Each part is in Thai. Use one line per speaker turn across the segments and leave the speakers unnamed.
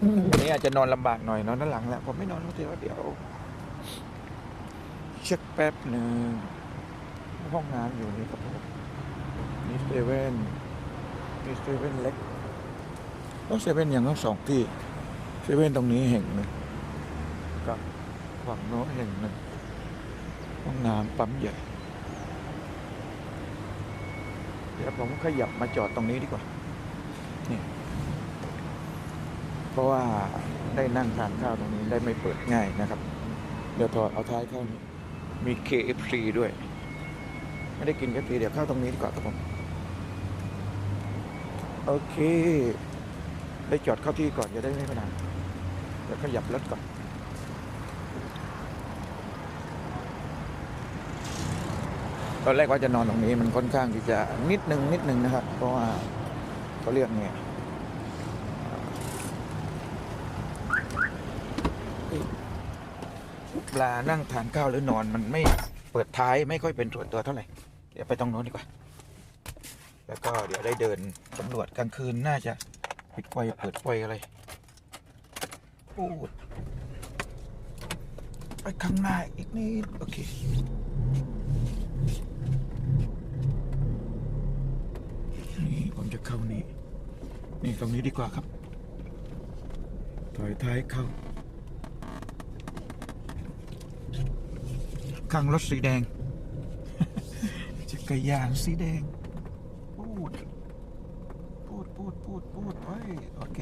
วันนี้อาจจะนอนลำบากหน่อยนอนด้านหลังแหละผมไม่นอนเดี๋ยวเดี๋ยว เช็คแป๊บหนึ่งห้องน้ำอยู่นี่ครับผมนี่เซเว่นนี่เซเว่นเล็กต้องเซเว่นอย่างทั้งสองที่เซเว่นตรงนี้แห่งหนึ่งกับฝั่งโน้นแห่งหนึ่งห้องน้ำปั๊มใหญ่เดี๋ยวผมขยับมาจอดตรงนี้ดีกว่า นี่ เพราะว่าได้นั่งทานข้าวตรงนี้ได้ไม่เปิดง่ายนะครับ เดี๋ยวถอดเอาท้ายเข้านี่มี KFC ด้วย ไม่ได้กิน KFC เดี๋ยวเข้าตรงนี้ดีกว่าครับผม โอเค ได้จอดเข้าที่ก่อนจะได้ไม่พนานเดี๋ยวขยับรถก่อนตอนแรกว่าจะนอนตรงนี้มันค่อนข้างที่จะนิดนึงนิดนึงนะครับ เพราะว่าเขาเรียกไง เวลานั่งทานข้าวหรือนอนมันไม่เปิดท้ายไม่ค่อยเป็นส่วนตัวเท่าไหร่ เดี๋ยวไปตรงโน้นดีกว่า แล้วก็เดี๋ยวได้เดินสำรวจกลางคืนน่าจะปิดไฟเปิดไฟอะไรพูดไปข้างหน้าอีกนิดโอเคนี่ผมจะเข้านี่นี่ตรงนี้ดีกว่าครับถอยท้ายเข้า ข้างรถสีแดง จักรยานสีแดงพูดพูดพูดพูดพูดไปโอเค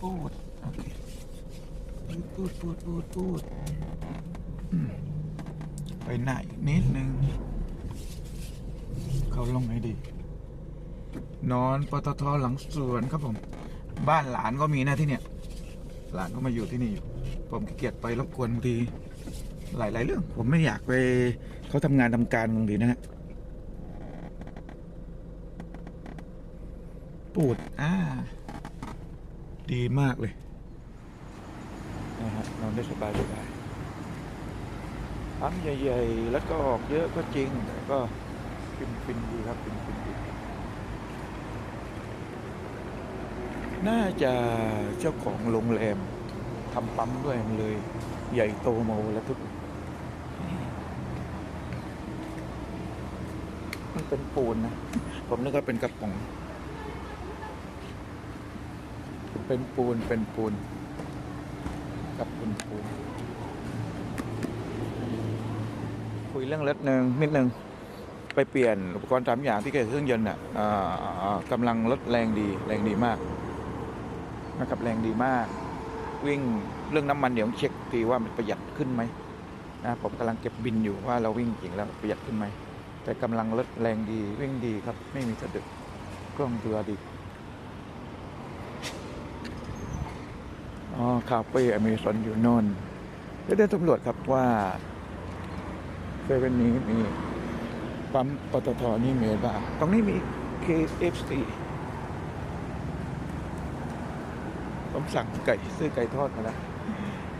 พูดโอเคพูดพูดพูดพูดไปไหนนิดนึง เขาลงไหนดี นอนปตทหลังสวนครับผม บ้านหลานก็มีนะที่เนี่ย หลานก็มาอยู่ที่นี่อยู่ ผมขี้เกียจไปรบกวนที หลาย ๆ เรื่อง ผมไม่อยากไปเขาทำงานทำการบางทีนะฮะปูด อ่า ดีมากเลยนะฮะนอนได้สบายสบายปั๊มใหญ่ ๆ แล้วก็ออกเยอะก็จริง แต่ก็ฟินฟินดีครับฟินฟินดีน่าจะเจ้าของโรงแรม ทำปั๊มด้วยมันเลย ใหญ่โตโมแล้วทุกมันเป็นปูนนะ ผมนึกว่าเป็นกระป๋อง เป็นปูนเป็นปูน กับปูนปูน คุยเรื่องรถหนึ่งนิดนึงไปเปลี่ยนอุปกรณ์สามอย่างที่เกี่ยวกับเครื่องยนต์อะอ่ากำลังลดแรงดีแรงดีมากนะครับแรงดีมาก วิ่งเรื่องน้ำมันเดี๋ยวเช็คทีว่ามันประหยัดขึ้นไหมนะผมกำลังเก็บบินอยู่ว่าเราวิ่งจริงแล้วประหยัดขึ้นไหมแต่กำลังลดแรงดีวิ่งดีครับ ไม่มีสะดุดกล้องตัวดีอ๋อคาเฟ่อเมซอนอยู่โนนได้ได้ตำรวจครับว่าเซเว่นนี้มีปั๊มปตทนี่มีบ้างตรงนี้มี KFC ผมสั่งไก่ซื้อไก่ทอดมาแล้ว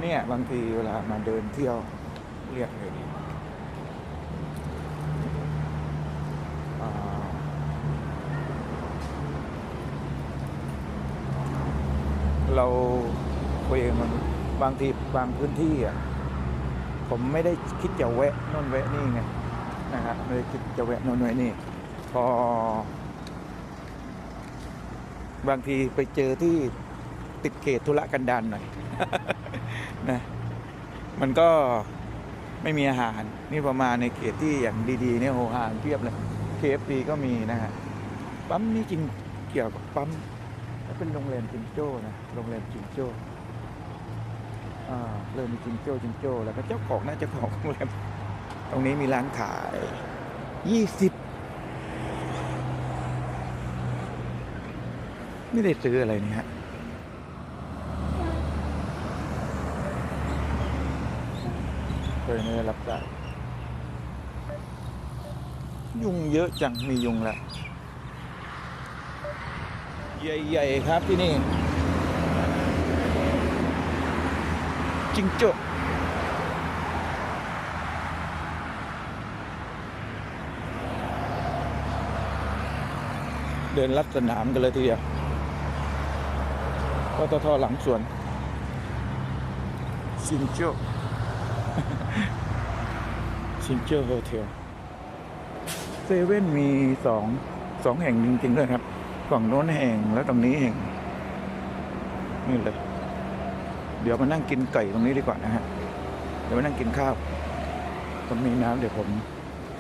เนี่ยบางทีเวลามาเดินเที่ยวเรียกเลยอ่าเราคุยกันมันบางทีบางพื้นที่อะผมไม่ได้คิดจะแวะโน่นแวะนี่ไงนะครับไม่ได้คิดจะแวะโน่นแวะนี่พอบางทีไปเจอที่ ติดเขตธุระกันดารหน่อยนะมันก็ไม่มีอาหาร นี่ประมาณในเขตที่อย่างดีๆเนี่ยโหอาหารเพียบเลย KFC ก็มีนะฮะปั๊มนี่จริงเกี่ยวกับปั๊มแล้วเป็นโรงแรมจิงโจ้นะโรงแรมจิงโจ้อเริ่มมีจิงโจ้จิงโจ้แล้วก็เจ้าของน่าจะของโรงแรมตรงนี้มีร้านขายยี่สิบไม่ได้ซื้ออะไรนี่ฮะ เค ยไม่ได้รับสายยุงเยอะจังมียุงละใหญ่ๆครับที่นี่จิงโจ้เดินลัดสนามกันเลยทีเดียวปตทหลังสวนซินโจ ซินโจอร์โฮเทลเซเว่นมีสองสองแห่งจริงๆด้วยครับฝั่งโน้นแห่งแล้วตรงนี้แห่งนี่เลย เดี๋ยวมานั่งกินไก่ตรงนี้ดีกว่านะฮะ เดี๋ยวมานั่งกินข้าวตรงนี้น้ำเดี๋ยวผม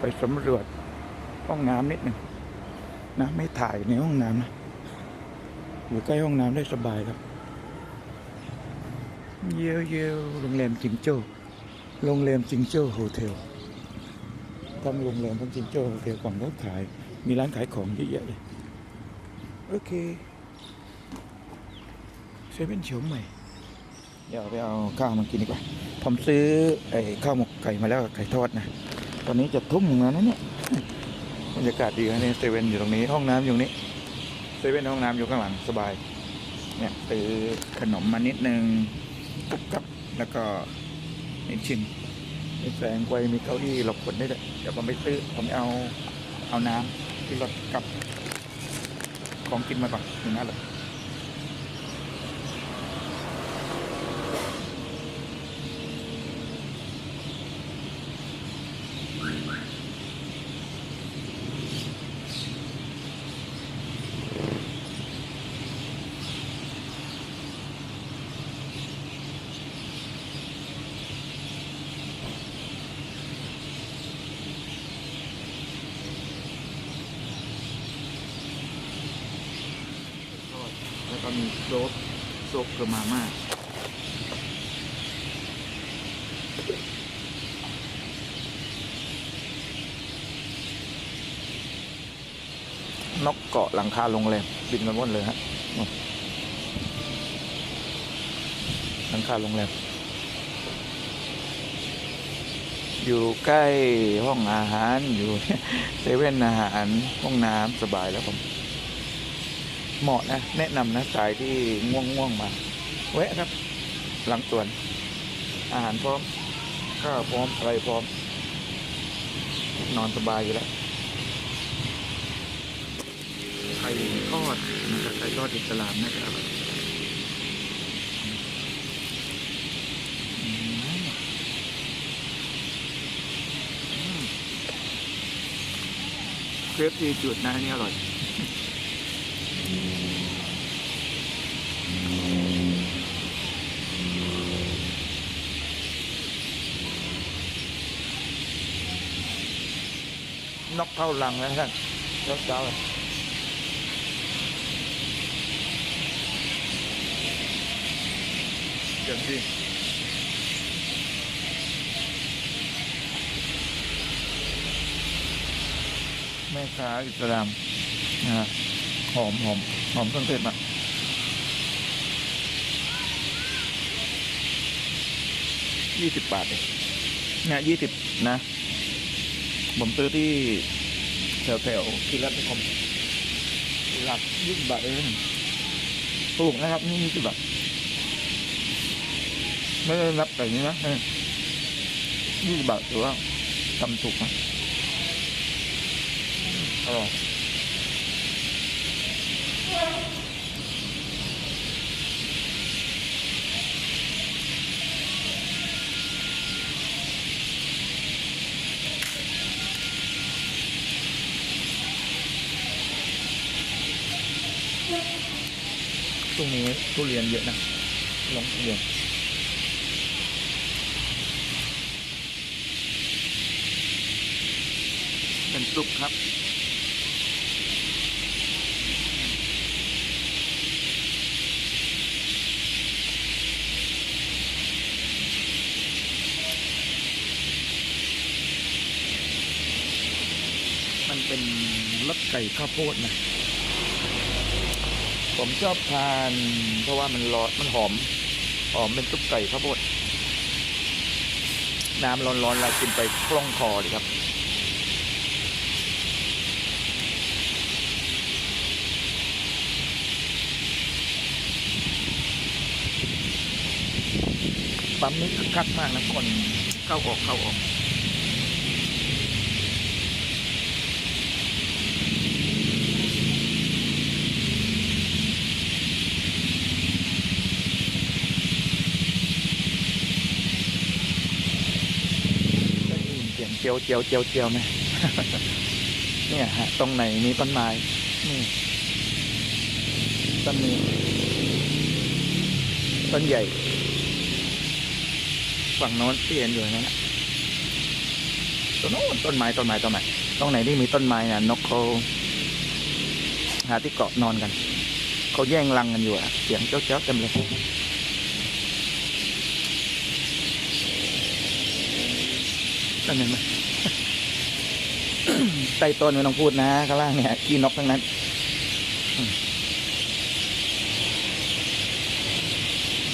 ไปสำรวจห้องน้ำนิดหนึ่งนะไม่ถ่ายในห้องน้ำนะอยู่ใกล้ห้องน้ำได้สบายครับ เยี่ยวเยี่ยวโรงแรมจิงโจ้ โรงแรมจิงโจ้โฮเทลทั้งโรงแรมทั้งจิงโจ้โฮเทลฝั่งรถขาย มีร้านขายของเยอะแยะเลยโอเคเซเว่นเฉียวใหม่ เดี๋ยวไปเอาข้าวมากินดีกว่า ผมซื้อไอ้ข้าวหมกไก่มาแล้วกับไก่ทอดนะ ตอนนี้จะทุ่มแล้วนะเนี่ย บรรยากาศดีนะเนี่ยเซเว่นอยู่ตรงนี้ ห้องน้ำอยู่นี้ เซเว่นห้องน้ำอยู่ข้างหลังสบาย เนี่ยซื้อขนมมานิดนึงกุ๊บกับแล้วก็ นิดชิมมีแสงไวมีเก้าอี้หลบฝนได้เลยเดี๋ยวผมไปซื้อผมเอาเอาน้ำที่รถกับของกินมาก่อนหนึ่งนั่นเลยทอดแล้ว โจ๊กโจ๊กเกอร์มาม่านกเกาะหลังคาโรงแรมบินมาบนเลยฮะหลังคาโรงแรมอยู่ใกล้ห้องอาหารอยู่เซเว่นอาหารห้องน้ำสบายแล้วผม เหมาะนะ แนะนำนะสายที่ง่วงง่วงๆมา แวะครับ หลังสวน อาหารพร้อม ข้าวพร้อมอะไรพร้อม นอนสบายอยู่แล้วไข่ทอดนะครับไข่ทอดอิสลามนะครับอืมอืมเครปซีจุดนะอันนี่อร่อย นกเข้ารังแล้วท่านเช้าเช้าเลยเดี๋ยวสิแม่ค้าอิสลามนะฮะหอมหอมหอมเครื่องเทศมากยี่สิบบาทเองเนี่ยยี่สิบนะ ผมซื้อที่แถวแถวๆที่รัฐนิคมหลักยี่สิบบาทเองถูกนะครับ นี่ยี่สิบบาทไม่ได้รับแต่นี้นะยี่สิบบาทถือว่าทำถูกนะอร่อย ช่วงนี้ทุเรียนเยอะนะลองทุเรียนเป็นซุปครับมันเป็นรสไก่ข้าวโพดนะ ผมชอบทาน เพราะว่ามันร้อนมันหอม หอมเป็นซุปไก่ข้าวโพดน้ำร้อนๆเรากินไปคล่องคอเลยครับปั๊มนี้คึกคักมากนะคนเข้าออกเข้าออก จียวเจียวเจียวเจียวไหมเนี่ยฮะ ตรงไหนมีต้นไม้นี่ต้นนี้ต้นใหญ่ ฝั่งโน้นที่เห็นอยู่นั่นนะต้นโน้นต้นไม้ต้นไม้ต้นไม้ตรงไหนที่มีต้นไม้น่ะนกเขาหาที่เกาะนอนกันเขาแย่งรังกันอยู่อะเสียงเจ้าเจ้าเต็มเลย นั่นเห็นไหใต้ต้นไม่ต้องพูดนะข้างล่างเนี่ยขี้นกทั้งนั้น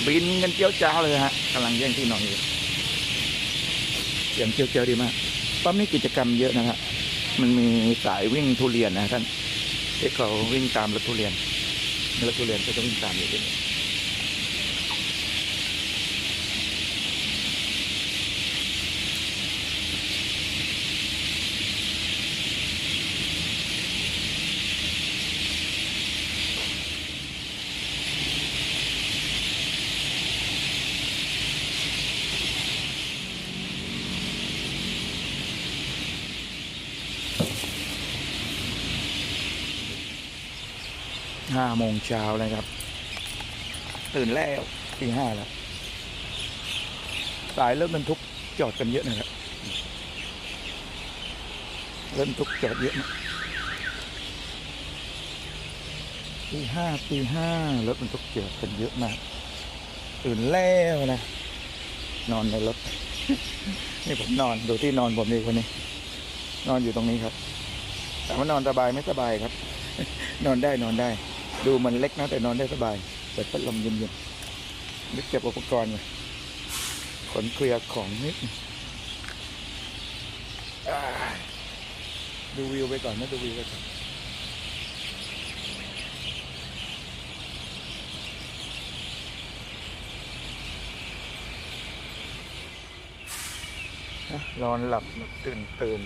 บินกันเจียวเจ้าเลยฮะกำลังแย่งที่นอนอยู่เสียงเจียวเจียวดีมากปั๊มนี้กิจกรรมเยอะนะฮะมันมีสายวิ่งทุเรียนนะท่านที่เขาวิ่งตามรถทุเรียนรถทุเรียนก็จะวิ่งตามอยู่ที่นี่ ห้าโมงเช้าเลยครับ ตื่นแล้วตีห้าแล้ว สายเริ่มบรรทุกจอดกันเยอะนะครับเริ่มทุกจอดเยอะนะตีห้าตีห้ารถบรรทุกจอดกันเยอะมากตื่นแล้วนะ นอนในรถ นี่ผมนอนดูที่นอนผมดีคนนี้ นอนอยู่ตรงนี้ครับแต่ว่านอนสบายไม่สบายครับ นอนได้นอนได้ ดูมันเล็กนะแต่นอนได้สบายเปิดพัดลมเย็นๆนึกเก็บอุปกรณ์เลยขนเคลียร์ของนิดดูวิวไปก่อนนะดูวิวไปก่อนนอนหลับตื่นตื่น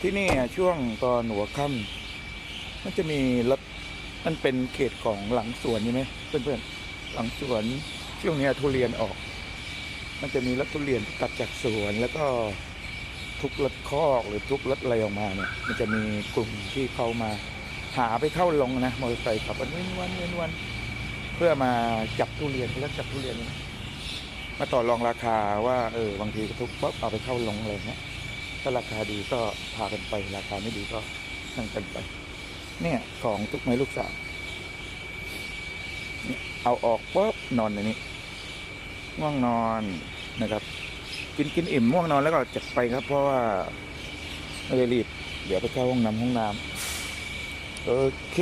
ที่นี่อะช่วงตอนหัวค่ำมันจะมีรถ มันเป็นเขตของหลังสวนใช่ไหมเพื่อนๆหลังสวนช่วงนี้ทุเรียนออก มันจะมีรถทุเรียนตัดจากสวนแล้วก็ทุกรถคอกหรือทุกรถอะไรออกมาเนี่ย มันจะมีกลุ่มที่เขามาหาไปเข้าลงนะมอเตอร์ไซค์ขับวันเว้นวันเว้นวัน เพื่อมาจับทุเรียนเขาเรียกจับทุเรียน มาต่อรองราคาว่าเออบางทีทุกปั๊บเอาไปเข้าลงอะไรเงี้ยถ้าราคาดีก็พากันไปราคาไม่ดีก็นั่งกันไป เนี่ยของทุกไม้ลูกสาวเอาออกปุ๊บนอนในนี้ง่วงนอนนะครับ กินกินอิ่มง่วงนอนแล้วก็จัดไปครับ เพราะว่าไม่ได้รีบ เดี๋ยวไปเข้าห้องน้ำห้องน้ำโอเค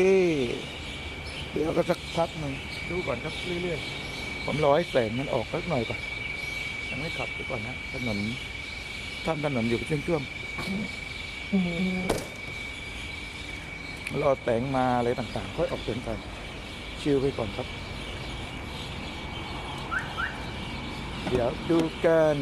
เดี๋ยวก็สักพักหนึ่งดูก่อนครับเรื่อยๆผมรอให้แสงมันออกสักหน่อยก่อนยังไม่ขับไปก่อนนะถนนทำถนนอยู่เช่วงช่วงๆ รอแต่งมาอะไรต่างๆ ค่อยออกเดินกันชิลไปก่อนครับ เดี๋ยวดูกัน